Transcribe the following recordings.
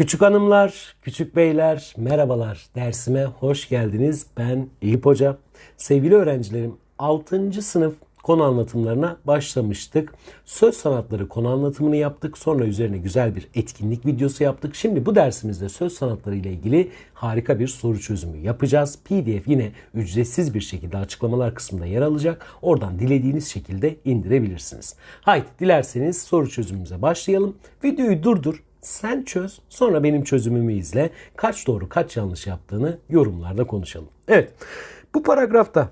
Küçük hanımlar, küçük beyler, merhabalar. Dersime hoş geldiniz. Ben Eyüp Hoca. Sevgili öğrencilerim, 6. sınıf konu anlatımlarına başlamıştık. Söz sanatları konu anlatımını yaptık. Sonra üzerine güzel bir etkinlik videosu yaptık. Şimdi bu dersimizde söz sanatları ile ilgili harika bir soru çözümü yapacağız. PDF yine ücretsiz bir şekilde açıklamalar kısmında yer alacak. Oradan dilediğiniz şekilde indirebilirsiniz. Haydi dilerseniz soru çözümümüze başlayalım. Videoyu durdur. Sen çöz, sonra benim çözümümü izle. Kaç doğru, kaç yanlış yaptığını yorumlarda konuşalım. Evet, bu paragrafta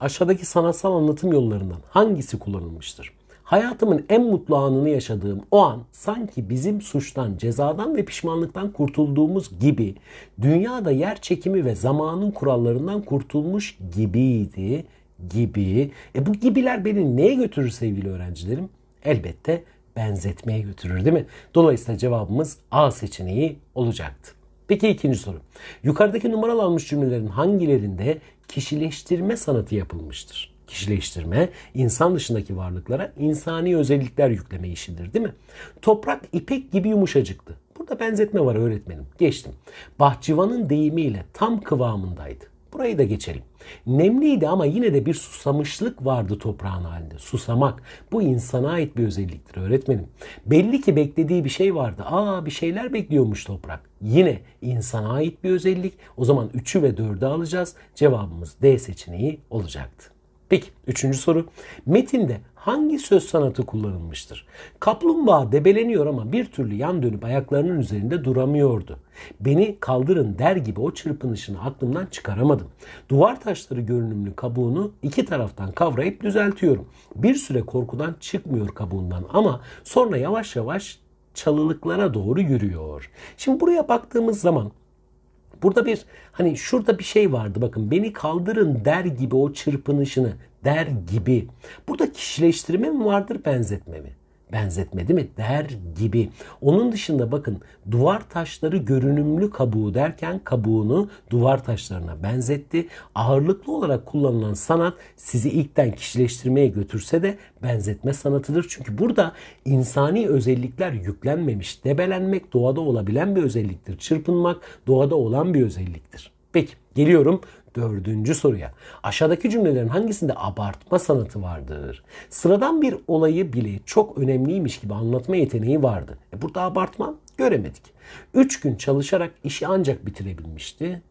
aşağıdaki sanatsal anlatım yollarından hangisi kullanılmıştır? Hayatımın en mutlu anını yaşadığım o an sanki bizim suçtan, cezadan ve pişmanlıktan kurtulduğumuz gibi dünyada yer çekimi ve zamanın kurallarından kurtulmuş gibiydi gibi. E bu gibiler beni neye götürür sevgili öğrencilerim? Elbette benzetmeye götürür değil mi? Dolayısıyla cevabımız A seçeneği olacaktı. Peki ikinci soru. Yukarıdaki numaralanmış cümlelerin hangilerinde kişileştirme sanatı yapılmıştır? Kişileştirme, insan dışındaki varlıklara insani özellikler yükleme işidir değil mi? Toprak ipek gibi yumuşacıktı. Burada benzetme var öğretmenim. Geçtim. Bahçıvanın deyimiyle tam kıvamındaydı. Burayı da geçelim. Nemliydi ama yine de bir susamışlık vardı toprağın halinde. Susamak. Bu insana ait bir özelliktir öğretmenim. Belli ki beklediği bir şey vardı. Aa bir şeyler bekliyormuş toprak. Yine insana ait bir özellik. O zaman 3'ü ve 4'ü alacağız. Cevabımız D seçeneği olacaktı. Peki üçüncü soru. Metinde hangi söz sanatı kullanılmıştır? Kaplumbağa debeleniyor ama bir türlü yan dönüp ayaklarının üzerinde duramıyordu. Beni kaldırın der gibi o çırpınışını aklımdan çıkaramadım. Duvar taşları görünümlü kabuğunu iki taraftan kavrayıp düzeltiyorum. Bir süre korkudan çıkmıyor kabuğundan ama sonra yavaş yavaş çalılıklara doğru yürüyor. Şimdi buraya baktığımız zaman Burada bir hani şurada bir şey vardı bakın beni kaldırın der gibi o çırpınışını der gibi. Burada kişileştirme mi vardır benzetme mi? Benzetme değil mi? Der gibi. Onun dışında bakın duvar taşları görünümlü kabuğu derken kabuğunu duvar taşlarına benzetti. Ağırlıklı olarak kullanılan sanat sizi ilkten kişileştirmeye götürse de benzetme sanatıdır. Çünkü burada insani özellikler yüklenmemiş. Debelenmek doğada olabilen bir özelliktir. Çırpınmak doğada olan bir özelliktir. Peki geliyorum dördüncü soruya. Aşağıdaki cümlelerin hangisinde abartma sanatı vardır? Sıradan bir olayı bile çok önemliymiş gibi anlatma yeteneği vardı. E burada abartma göremedik. Üç gün çalışarak işi ancak bitirebilmişti.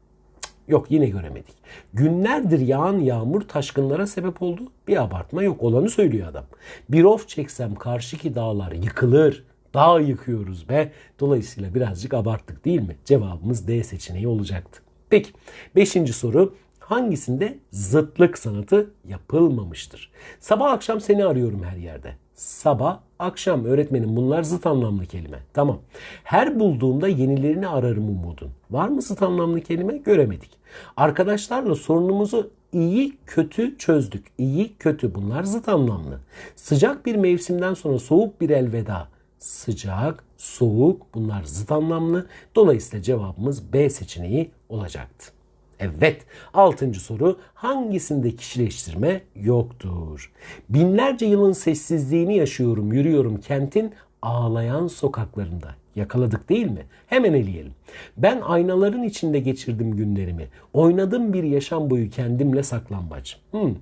Yok yine göremedik. Günlerdir yağan yağmur taşkınlara sebep oldu. Bir abartma yok. Olanı söylüyor adam. Bir of çeksem karşıki dağlar yıkılır. Dağ yıkıyoruz be. Dolayısıyla birazcık abarttık değil mi? Cevabımız D seçeneği olacaktı. Peki beşinci soru hangisinde zıtlık sanatı yapılmamıştır? Sabah akşam seni arıyorum her yerde. Sabah akşam öğretmenim bunlar zıt anlamlı kelime. Tamam. Her bulduğumda yenilerini ararım umudun. Var mı zıt anlamlı kelime? Göremedik. Arkadaşlarla sorunumuzu iyi kötü çözdük. İyi kötü bunlar zıt anlamlı. Sıcak bir mevsimden sonra soğuk bir elveda sıcak, soğuk bunlar zıt anlamlı. Dolayısıyla cevabımız B seçeneği olacaktı. Evet, altıncı soru hangisinde kişileştirme yoktur? Binlerce yılın sessizliğini yaşıyorum, yürüyorum kentin ağlayan sokaklarında. Yakaladık değil mi? Hemen eleyelim. Ben aynaların içinde geçirdim günlerimi. Oynadım bir yaşam boyu kendimle saklambaç. Hmm,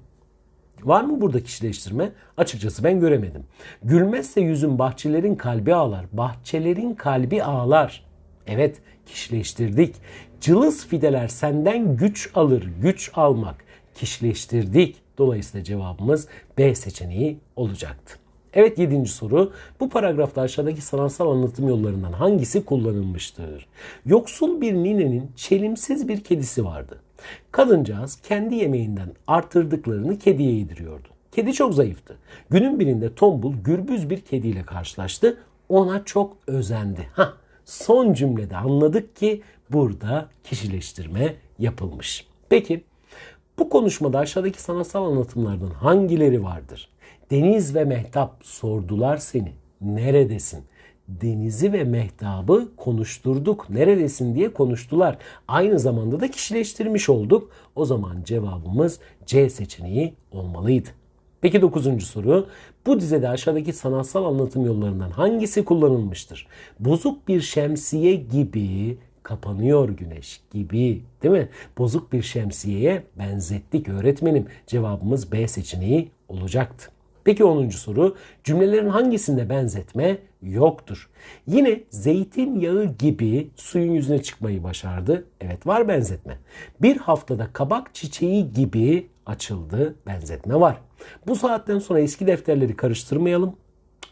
Var mı burada kişileştirme? Açıkçası ben göremedim. Gülmezse yüzün bahçelerin kalbi ağlar. Bahçelerin kalbi ağlar. Evet kişileştirdik. Cılız fideler senden güç alır. Güç almak. Kişileştirdik. Dolayısıyla cevabımız B seçeneği olacaktı. Evet yedinci soru. Bu paragrafta aşağıdaki sanatsal anlatım yollarından hangisi kullanılmıştır? Yoksul bir ninenin çelimsiz bir kedisi vardı. Kadıncağız kendi yemeğinden artırdıklarını kediye yediriyordu. Kedi çok zayıftı. Günün birinde tombul gürbüz bir kediyle karşılaştı. Ona çok özendi. Hah, son cümlede anladık ki burada kişileştirme yapılmış. Peki bu konuşmada aşağıdaki sanatsal anlatımlardan hangileri vardır? Deniz ve Mehtap sordular seni. Neredesin? Denizi ve Mehtap'ı konuşturduk. Neredesin diye konuştular. Aynı zamanda da kişileştirmiş olduk. O zaman cevabımız C seçeneği olmalıydı. Peki dokuzuncu soru. Bu dizede aşağıdaki sanatsal anlatım yollarından hangisi kullanılmıştır? Bozuk bir şemsiye gibi kapanıyor güneş gibi değil mi? Bozuk bir şemsiyeye benzettik öğretmenim. Cevabımız B seçeneği olacaktı. Peki 10. soru. Cümlelerin hangisinde benzetme yoktur? Yine zeytinyağı gibi suyun yüzüne çıkmayı başardı. Evet var benzetme. Bir haftada kabak çiçeği gibi açıldı. Benzetme var. Bu saatten sonra eski defterleri karıştırmayalım.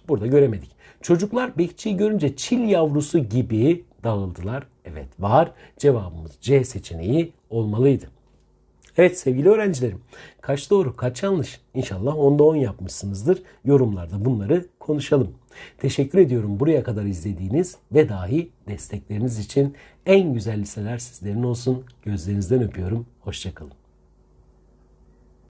Burada göremedik. Çocuklar bekçiyi görünce çil yavrusu gibi dağıldılar. Evet var. Cevabımız C seçeneği olmalıydı. Evet sevgili öğrencilerim. Kaç doğru kaç yanlış? İnşallah 10'da 10 yapmışsınızdır. Yorumlarda bunları konuşalım. Teşekkür ediyorum buraya kadar izlediğiniz ve dahi destekleriniz için en güzel liseler sizlerin olsun. Gözlerinizden öpüyorum. Hoşçakalın.